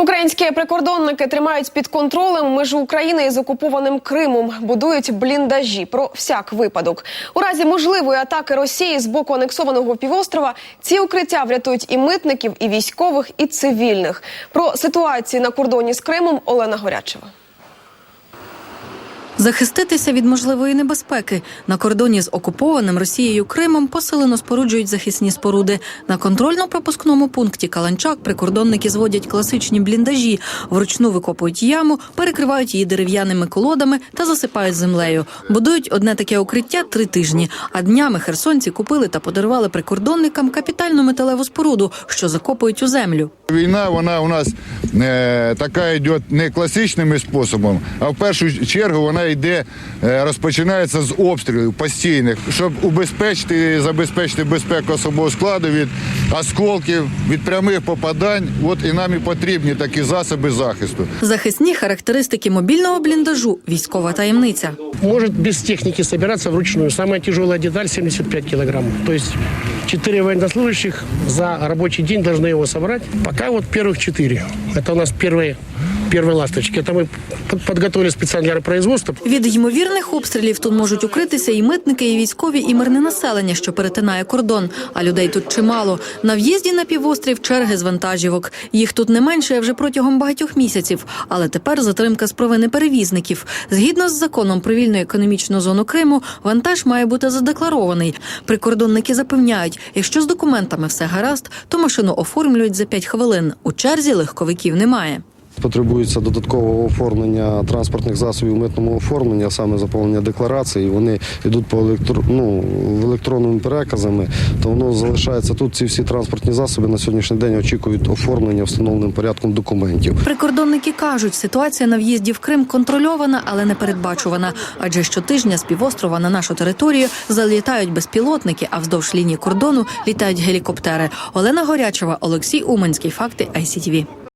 Українські прикордонники тримають під контролем межу України із окупованим Кримом, будують бліндажі про всяк випадок. У разі можливої атаки Росії з боку анексованого півострова ці укриття врятують і митників, і військових, і цивільних. Про ситуацію на кордоні з Кримом Олена Горячева. Захиститися від можливої небезпеки на кордоні з окупованим Росією Кримом посилено споруджують захисні споруди. На контрольно-пропускному пункті Каланчак прикордонники зводять класичні бліндажі, вручну викопують яму, перекривають її дерев'яними колодами та засипають землею. Будують одне таке укриття три тижні. А днями херсонці купили та подарували прикордонникам капітальну металеву споруду, що закопують у землю. Війна вона у нас е, така йде не класичним способом, а в першу чергу вона йде, е, розпочинається з обстрілів постійних, щоб убезпечити забезпечити безпеку особового складу від осколків, від прямих попадань. От і нам і потрібні такі засоби захисту. Захисні характеристики мобільного бліндажу військова таємниця. может без техники собираться вручную. Самая тяжелая деталь 75 килограмм. То есть четыре военнослужащих за рабочий день должны его собрать. Пока вот первых четыре. Это у нас первые, первые ласточки. Это мы под- подготовили специально для производства. Від ймовірних обстрілів тут можуть укритися і митники, і військові, і мирне населення, що перетинає кордон. А людей тут чимало. На в'їзді на півострів черги з вантажівок. Їх тут не менше вже протягом багатьох місяців. Але тепер затримка з провини перевізників. Згідно з законом про вільну економічну зону Криму, вантаж має бути задекларований. Прикордонники запевняють, якщо з документами все гаразд, то машину оформлюють за 5 хвилин. У черзі легковиків немає. Потребується додаткового оформлення транспортних засобів митному оформленні, а саме заповнення декларації. Вони йдуть по електро... ну, електронними переказами, то воно залишається тут. Ці всі транспортні засоби на сьогоднішній день очікують оформлення встановленим порядком документів. Прикордонники кажуть, ситуація на в'їзді в Крим контрольована, але не передбачувана. Адже щотижня з півострова на нашу територію залітають безпілотники, а вздовж лінії кордону літають гелікоптери. Олена Горячева, Олексій Уманський. Факти ICTV.